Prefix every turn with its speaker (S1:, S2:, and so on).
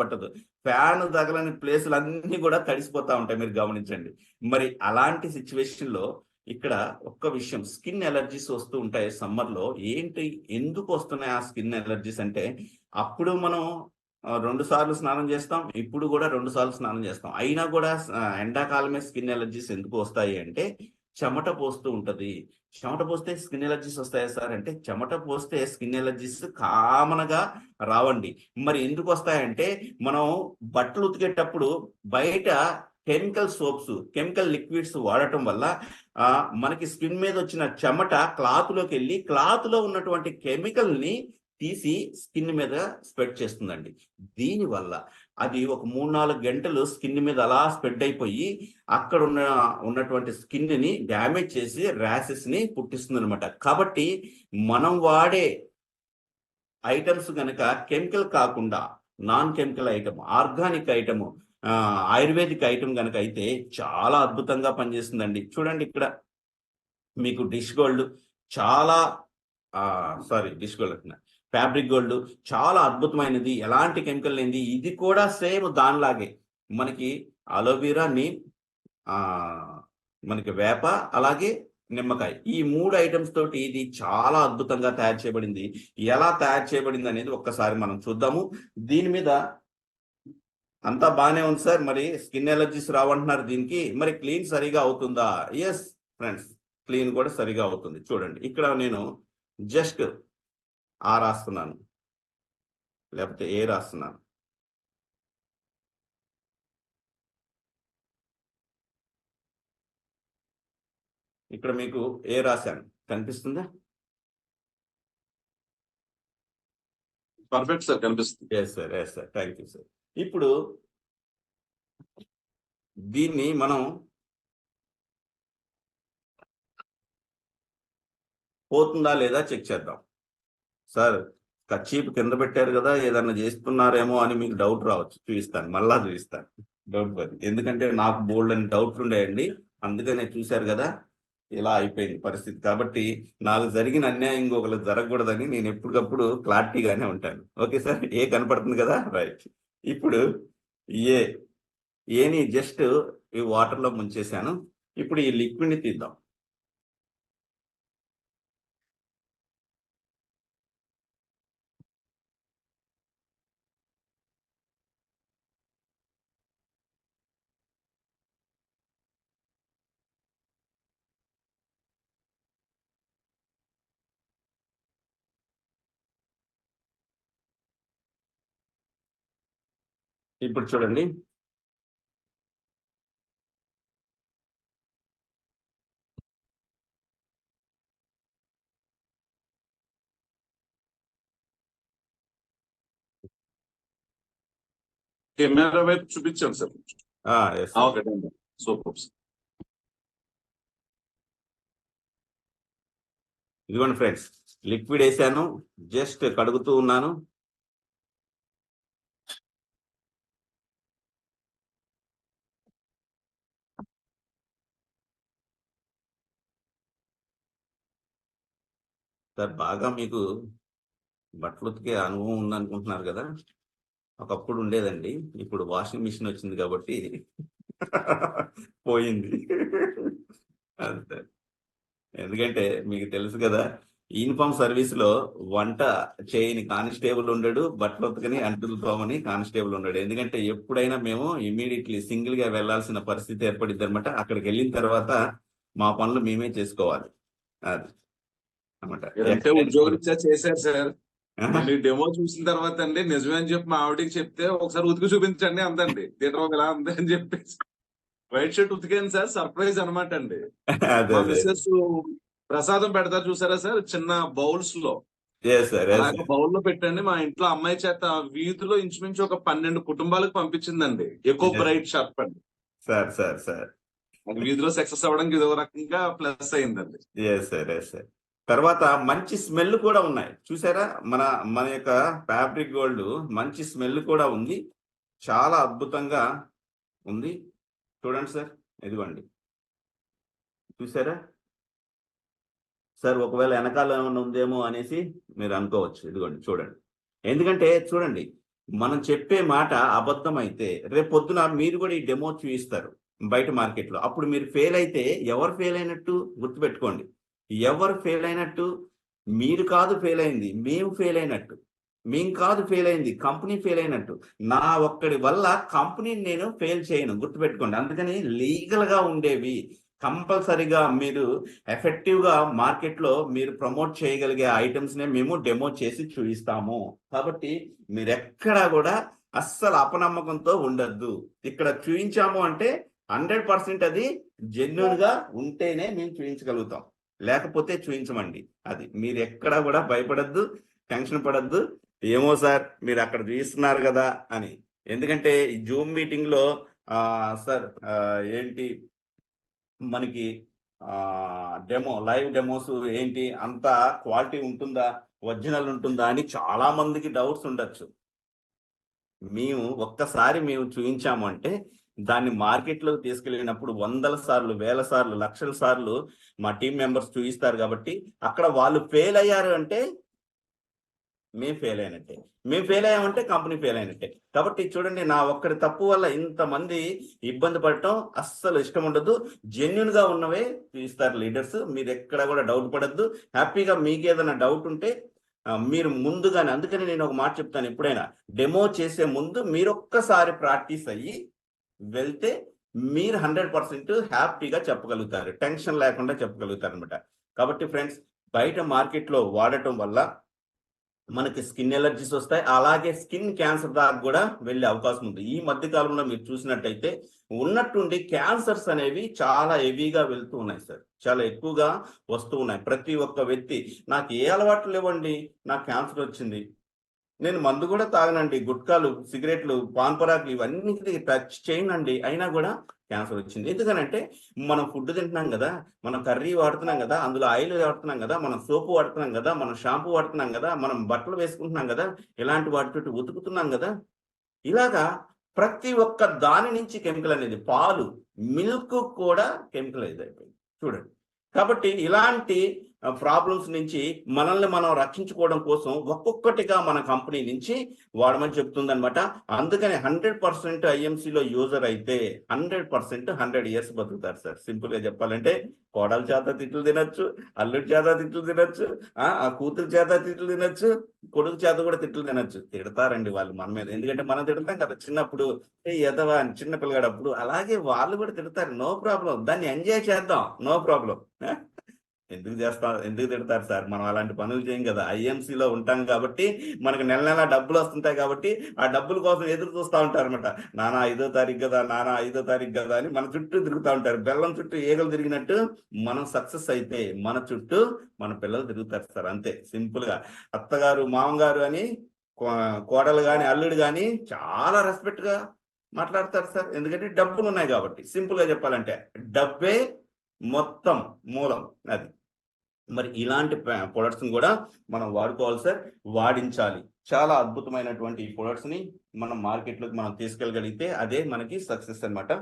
S1: పట్టదు ఫ్యాన్ తగలని ప్లేసులు అన్ని కూడా తడిసిపోతా ఉంటాయి మీరు గమనించండి. మరి అలాంటి సిచ్యువేషన్లో ఇక్కడ ఒక్క విషయం స్కిన్ ఎలర్జీస్ వస్తూ ఉంటాయి సమ్మర్లో. ఏంటి ఎందుకు వస్తున్నాయి ఆ స్కిన్ ఎలర్జీస్ అంటే అప్పుడు మనం రెండు సార్లు స్నానం చేస్తాం ఇప్పుడు కూడా రెండు సార్లు స్నానం చేస్తాం. అయినా కూడా ఎండాకాలమే స్కిన్ ఎలర్జీస్ ఎందుకు వస్తాయి అంటే చెమట పోస్తూ ఉంటది. చెమట పోస్తే స్కిన్ ఎలర్జీస్ వస్తాయా సార్? అంటే చెమట పోస్తే స్కిన్ ఎలర్జీస్ కామన్గా రావండి. మరి ఎందుకు వస్తాయంటే మనం బట్టలు ఉతికేటప్పుడు బయట కెమికల్ సోప్స్ కెమికల్ లిక్విడ్స్ వాడటం వల్ల మనకి స్కిన్ మీద వచ్చిన చెమట క్లాత్లోకి వెళ్ళి క్లాత్లో ఉన్నటువంటి కెమికల్ని తీసి స్కిన్ మీద స్ప్రెడ్ చేస్తుందండి. దీనివల్ల అది ఒక మూడు నాలుగు గంటలు స్కిన్ మీద అలా స్ప్రెడ్ అయిపోయి అక్కడ ఉన్న ఉన్నటువంటి స్కిన్ని డ్యామేజ్ చేసి ర్యాసెస్ని పుట్టిస్తుంది అనమాట కాబట్టి మనం వాడే ఐటమ్స్ కనుక కెమికల్ కాకుండా non chemical item organic item ayurvedic item కనుక అయితే చాలా అద్భుతంగా పనిచేస్తుందండి. చూడండి ఇక్కడ మీకు డిష్ గోల్డ్ చాలా సారీ డిష్ గోల్డ్ అంటున్నా. ఫ్యాబ్రిక్ గోల్డ్ చాలా అద్భుతమైనది. ఎలాంటి కెమికల్ లేనిది. ఇది కూడా సేమ్ దానిలాగే. మనకి అలోవీరా నీమ్ మనకి వేప అలాగే నిమ్మకాయ. ఈ మూడు ఐటమ్స్ తోటి ఇది చాలా అద్భుతంగా తయారు చేయబడింది. ఎలా తయారు చేయబడింది అనేది ఒక్కసారి మనం చూద్దాము. దీని మీద అంతా బాగానే ఉంది సార్. మరి స్కిన్ ఎలర్జీస్ రావంటున్నారు దీనికి. మరి క్లీన్ సరిగా అవుతుందా? ఎస్ ఫ్రెండ్స్ క్లీన్ కూడా సరిగా అవుతుంది. చూడండి. ఇక్కడ నేను జస్ట్ ఆ రాస్తున్నాను. లేకపోతే ఏ రాస్తున్నాను? ఇక్కడ మీకు ఏ రాశాను? కనిపిస్తుందా?
S2: పర్ఫెక్ట్ సార్ కనిపిస్తుంది.
S1: Yes sir yes sir thank you sir ఇప్పుడు దీన్ని మనం పోతుందా లేదా చెక్ చేద్దాం. సార్ కచ్చీపు కింద పెట్టారు కదా ఏదన్నా చేస్తున్నారేమో అని మీకు డౌట్ రావచ్చు. చూపిస్తాను మళ్ళా చూపిస్తాను. డౌట్ పది ఎందుకంటే నాకు బోల్డ్ అని డౌట్ ఉండేయండి. అందుకనే చూశారు కదా ఇలా అయిపోయింది పరిస్థితి. కాబట్టి నాకు జరిగిన అన్యాయం ఇంకొకరికి జరగకూడదని నేను ఎప్పటికప్పుడు క్లారిటీగానే ఉంటాను. Okay sir? ఏ కనపడుతుంది కదా? రైట్ ఇప్పుడు ఏ ఏని జస్ట్ ఈ వాటర్లో ముంచేశాను. ఇప్పుడు ఈ లిక్విడ్ని తీద్దాం. ఇప్పుడు చూడండి.
S2: కెమెరా వైపు చూపించాను సార్. సూపర్.
S1: ఇదిగోండి ఫ్రెండ్స్ లిక్విడ్ వేసాను జస్ట్ కడుగుతూ ఉన్నాను. సార్ బాగా మీకు బట్టలు ఉతికే అనుభవం ఉందనుకుంటున్నారు కదా. ఒకప్పుడు ఉండేదండి. ఇప్పుడు వాషింగ్ మిషన్ వచ్చింది కాబట్టి పోయింది. అంతే ఎందుకంటే మీకు తెలుసు కదా యూనిఫామ్ సర్వీస్లో వంట చేయని కానిస్టేబుల్ ఉండడు బట్టలు ఉతకని అంటులు తోమని కానిస్టేబుల్ ఉండడు. ఎందుకంటే ఎప్పుడైనా మేము ఇమీడియట్లీ సింగిల్గా వెళ్ళాల్సిన పరిస్థితి ఏర్పడింది అనమాట అక్కడికి వెళ్ళిన తర్వాత మా పనులు మేమే చేసుకోవాలి. అది. అనమాట
S2: అంటే ఉద్యోగరీత్యా చేశారు సార్. మళ్ళీ డెమో చూసిన తర్వాత అండి నిజమే అని చెప్పి మా ఆవిడకి చెప్తే ఒకసారి ఉతికి చూపించండి అందండి. థియేటర్ ఇలా ఉంది అని చెప్పేసి. వైట్ షర్ట్ ఉతికాను సార్ సర్ప్రైజ్ అనమాట అండి. మా మిస్సెస్ ప్రసాదం పెడతారు చూసారా సార్? చిన్న బౌల్స్లో బౌల్లో పెట్టండి. మా ఇంట్లో అమ్మాయి చేత వీధిలో ఇంచుమించు ఒక పన్నెండు కుటుంబాలకు పంపించిందండి. ఎక్కువ. బ్రైట్ షార్ప్ అండి.
S1: Sir sir sir.
S2: వీధిలో సక్సెస్ అవ్వడానికి ఇది ఒక రకంగా ప్లస్ అయిందండి.
S1: తర్వాత మంచి స్మెల్ కూడా ఉన్నాయి. చూసారా? మన మన యొక్క ఫ్యాబ్రిక్ గోల్డ్ మంచి స్మెల్ కూడా ఉంది. చాలా అద్భుతంగా ఉంది. చూడండి సార్ ఇదిగోండి. చూసారా? సార్ ఒకవేళ వెనకాల ఏమైనా ఉందేమో అనేసి మీరు అనుకోవచ్చు. ఇదిగోండి చూడండి. ఎందుకంటే చూడండి మనం చెప్పే మాట అబద్ధం అయితే రేపు పొద్దున మీరు కూడా ఈ డెమో చూపిస్తారు బయట మార్కెట్లో. అప్పుడు మీరు ఫెయిల్ అయితే ఎవరు ఫెయిల్ అయినట్టు గుర్తుపెట్టుకోండి. ఎవరు ఫెయిల్ అయినట్టు? మీరు కాదు ఫెయిల్ అయింది మేము ఫెయిల్ అయినట్టు. మేము కాదు ఫెయిల్ అయింది కంపెనీ ఫెయిల్ అయినట్టు. నా ఒక్కడి వల్ల కంపెనీని నేను ఫెయిల్ చేయను గుర్తుపెట్టుకోండి. అందుకని లీగల్గా ఉండేవి కంపల్సరిగా మీరు ఎఫెక్టివ్గా మార్కెట్లో మీరు ప్రమోట్ చేయగలిగే ఐటమ్స్నే మేము డెమో చేసి చూపిస్తాము. కాబట్టి మీరు ఎక్కడా కూడా అస్సలు అపనమ్మకంతో ఉండద్దు. ఇక్కడ చూపించాము అంటే హండ్రెడ్ పర్సెంట్ అది జెన్యున్గా ఉంటేనే మేము చూపించగలుగుతాం. లేకపోతే చూపించమండి అది మీరు ఎక్కడా కూడా భయపడద్దు టెన్షన్ పడద్దు. ఏమో సార్ మీరు అక్కడ చూపిస్తున్నారు కదా అని. ఎందుకంటే ఈ జూమ్ మీటింగ్లో సార్ ఏంటి మనకి డెమో లైవ్ డెమోస్ ఏంటి అంత క్వాలిటీ ఉంటుందా ఒరిజినల్ ఉంటుందా అని చాలా మందికి డౌట్స్ ఉండొచ్చు. మేము ఒక్కసారి మేము చూపించాము అంటే దాన్ని మార్కెట్లోకి తీసుకెళ్ళినప్పుడు వందల సార్లు వేల సార్లు లక్షల సార్లు మా టీం మెంబర్స్ చూపిస్తారు కాబట్టి అక్కడ వాళ్ళు ఫెయిల్ అయ్యారు అంటే మేము ఫెయిల్ అయినట్టే. మేము ఫెయిల్ అయ్యామంటే కంపెనీ ఫెయిల్ అయినట్టే. కాబట్టి చూడండి నా ఒక్కడి తప్పు వల్ల ఇంతమంది ఇబ్బంది పడటం అస్సలు ఇష్టం ఉండదు. జెన్యున్గా ఉన్నవే చూపిస్తారు లీడర్స్. మీరు ఎక్కడ కూడా డౌట్ పడద్దు. హ్యాపీగా మీకు ఏదైనా డౌట్ ఉంటే మీరు ముందుగానే అందుకని నేను ఒక మాట చెప్తాను ఎప్పుడైనా డెమో చేసే ముందు మీరు ఒక్కసారి ప్రాక్టీస్ అయ్యి వెళ్తే మీరు హండ్రెడ్ పర్సెంట్ హ్యాపీగా చెప్పగలుగుతారు టెన్షన్ లేకుండా చెప్పగలుగుతారు అనమాట కాబట్టి ఫ్రెండ్స్ బయట మార్కెట్లో వాడటం వల్ల మనకి స్కిన్ ఎలర్జీస్ వస్తాయి అలాగే స్కిన్ క్యాన్సర్ దాకా కూడా వెళ్ళే అవకాశం ఉంది. ఈ మధ్య కాలంలో మీరు చూసినట్టయితే ఉన్నట్టుండి క్యాన్సర్స్ అనేవి చాలా హెవీగా వెళ్తూ ఉన్నాయి సార్. చాలా ఎక్కువగా వస్తూ ఉన్నాయి. ప్రతి ఒక్క వ్యక్తి నాకు ఏ అలవాట్లు లేవండి నాకు క్యాన్సర్ వచ్చింది నేను మందు కూడా తాగనండి. గుట్కాలు సిగరెట్లు పాన్ పరాకులు ఇవన్నీ టచ్ చేయనండి. అయినా కూడా క్యాన్సర్ వచ్చింది. ఎందుకనంటే మనం ఫుడ్ తింటున్నాం కదా మనం కర్రీ వాడుతున్నాం కదా అందులో ఆయిల్ వాడుతున్నాం కదా మనం సోపు వాడుతున్నాం కదా మనం షాంపూ వాడుతున్నాం కదా మనం బట్టలు వేసుకుంటున్నాం కదా ఇలాంటి వాటితోటి ఉతుకుతున్నాం కదా ఇలాగా ప్రతి ఒక్క దాని నుంచి కెమికల్ అనేది పాలు మిల్క్ కూడా కెమికల్ అయిపోయింది. చూడండి. కాబట్టి ఇలాంటి ప్రాబ్లమ్స్ నుంచి మనల్ని మనం రక్షించుకోవడం కోసం ఒక్కొక్కటిగా మన కంపెనీ నుంచి వాడమని చెప్తుందన్నమాట. అందుకని హండ్రెడ్ పర్సెంట్ ఐఎంసీలో యూజర్ అయితే హండ్రెడ్ పర్సెంట్ హండ్రెడ్ ఇయర్స్ బతుకుతారు సార్. సింపుల్గా చెప్పాలంటే కోడల చేత తిట్లు తినొచ్చు అల్లుడి చేత తిట్లు తినొచ్చు ఆ ఆ కూతురు చేత తిట్లు తినొచ్చు కొడుకు చేత కూడా తిట్లు తినొచ్చు. తిడతారండి వాళ్ళు మన మీద. ఎందుకంటే మనం తిడతాం కదా చిన్నప్పుడు. ఎదవా అని చిన్న పిల్లగాడప్పుడు అలాగే వాళ్ళు కూడా తిడతారు. నో ప్రాబ్లం దాన్ని ఎంజాయ్ చేద్దాం. నో ప్రాబ్లం ఎందుకు చేస్తా ఎందుకు తిడతారు సార్? మనం అలాంటి పనులు చేయం కదా. ఐఎంసీలో ఉంటాం కాబట్టి మనకు నెల నెల డబ్బులు వస్తుంటాయి కాబట్టి ఆ డబ్బుల కోసం ఎదురు చూస్తూ ఉంటారు అనమాట నానా ఐదో తారీఖు కదా నానా ఐదో తారీఖు కదా అని మన చుట్టూ తిరుగుతూ ఉంటారు. బెల్లం చుట్టూ ఈగలు తిరిగినట్టు మనం సక్సెస్ అయితే మన చుట్టూ మన పిల్లలు తిరుగుతారు సార్. అంతే. సింపుల్గా అత్తగారు మామగారు అని కో- కోడలు కానీ అల్లుడు కానీ చాలా రెస్పెక్ట్గా మాట్లాడతారు సార్. ఎందుకంటే డబ్బులు ఉన్నాయి కాబట్టి. సింపుల్గా చెప్పాలంటే డబ్బే మొత్తం మూలం అది. మరి ఇలాంటి ప్రొడక్ట్స్ కూడా మనం వాడుకోవాలి సార్. వాడించాలి. చాలా అద్భుతమైనటువంటి ఈ ప్రొడక్ట్స్ని మనం మార్కెట్లోకి మనం తీసుకెళ్ళగలిగితే అదే మనకి సక్సెస్ అన్నమాట.